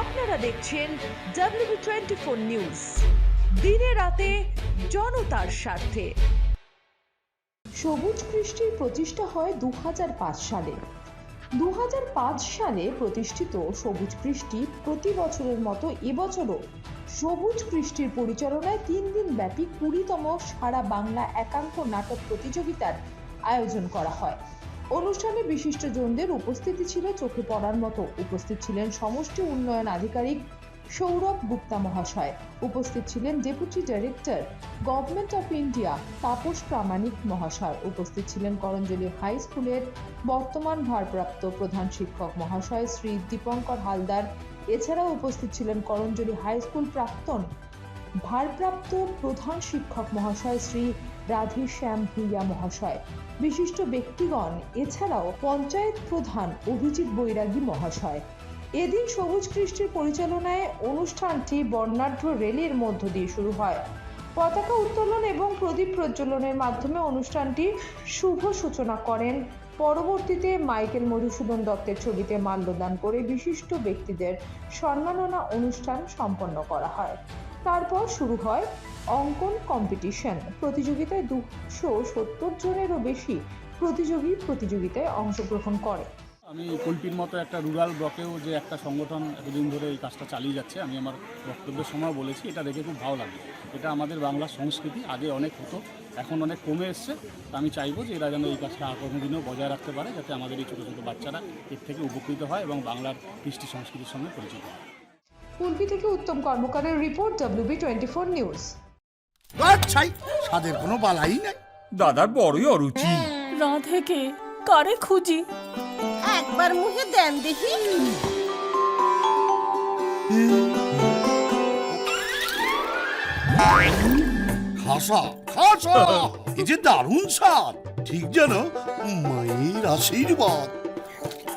আপনারা দেখছেন W twenty four news দিনে রাতে জনতার স্বার্থে। সবুজ কৃষ্টির প্রতিষ্ঠা হয় দু হাজার পাঁচ সালে। দু হাজার পাঁচ সালে প্রতিষ্ঠিত সবুজ কৃষ্টি প্রতি বছরের মতো এবছরও সবুজ কৃষ্টির পরিচালনায় তিন দিন ব্যাপী কুড়িতম সারা বাংলা একাঙ্ক নাটক প্রতিযোগিতার আয়োজন করা হয়। অনুষ্ঠানে বিশিষ্টজনদের উপস্থিতি ছিল চোখে পড়ার মতো। উপস্থিত ছিলেন সমষ্টি উন্নয়ন আধিকারিক সৌরভ গুপ্তা মহাশয়। উপস্থিত ছিলেন deputy director, government of India Tapas Pramanik মহাশয়। উপস্থিত ছিলেন করঞ্জলি হাই স্কুলের বর্তমান ভারপ্রাপ্ত প্রধান শিক্ষক মহাশয় শ্রী দীপঙ্কর হালদার। এছাড়াও উপস্থিত ছিলেন করঞ্জলি হাই স্কুল প্রাক্তন ভারপ্রাপ্ত প্রধান শিক্ষক মহাশয় শ্রী রাধে শ্যাম ভূঁইয়া মহাশয়। বিশিষ্ট ব্যক্তিগণ, এছাড়াও পঞ্চায়েত প্রধান অভিজিৎ বৈরাগী মহাশয়। এদিন সবুজ কৃষ্টির পরিচালনায় অনুষ্ঠানটি বর্ণাঢ্য রেলির মধ্য দিয়ে শুরু হয়। পতাকা উত্তোলন এবং প্রদীপ প্রজ্বলনের মাধ্যমে অনুষ্ঠানটি শুভ সূচনা করেন। পরবর্তীতে মাইকেল মধুসূদন দত্তের ছবিতে মাল্যদান করে বিশিষ্ট ব্যক্তিদের সম্মাননা অনুষ্ঠান সম্পন্ন করা হয়। তারপর শুরু হয় অঙ্কন কম্পিটিশন প্রতিযোগিতায় দুশো সত্তর জনেরও বেশি প্রতিযোগী প্রতিযোগিতায় অংশগ্রহণ করে। আমি কল্পির মতো একটা রুরাল ব্লকেও যে একটা সংগঠন এতদিন ধরে এই কাজটা চালিয়ে যাচ্ছে, আমি আমার বক্তব্যের সময় বলেছি, এটা দেখে খুব ভালো লাগে এটা আমাদের বাংলার সংস্কৃতি, আগে অনেক হতো, এখন অনেক কমে এসছে। আমি চাইব যে এরা যেন এই কাজটা আগামী দিনেও বজায় রাখতে পারে, যাতে আমাদের এই ছোটো ছোটো বাচ্চারা এর থেকে উপকৃত হয় এবং বাংলার কৃষ্টি সংস্কৃতির সঙ্গে পরিচিত হয়। কুলপি থেকে Uttam কর্মকারের report WB twenty four news আচ্ছাই স্বাদের কোনো বালাই নাই। দাদার বড়ই অরুচি। রাধেকে কারে খুঁজি? একবার মুখে দেন দেখি। খাসা খাসা এই যে দারুণ স্বাদ। ঠিক যেন মায়ের আশীর্বাদ।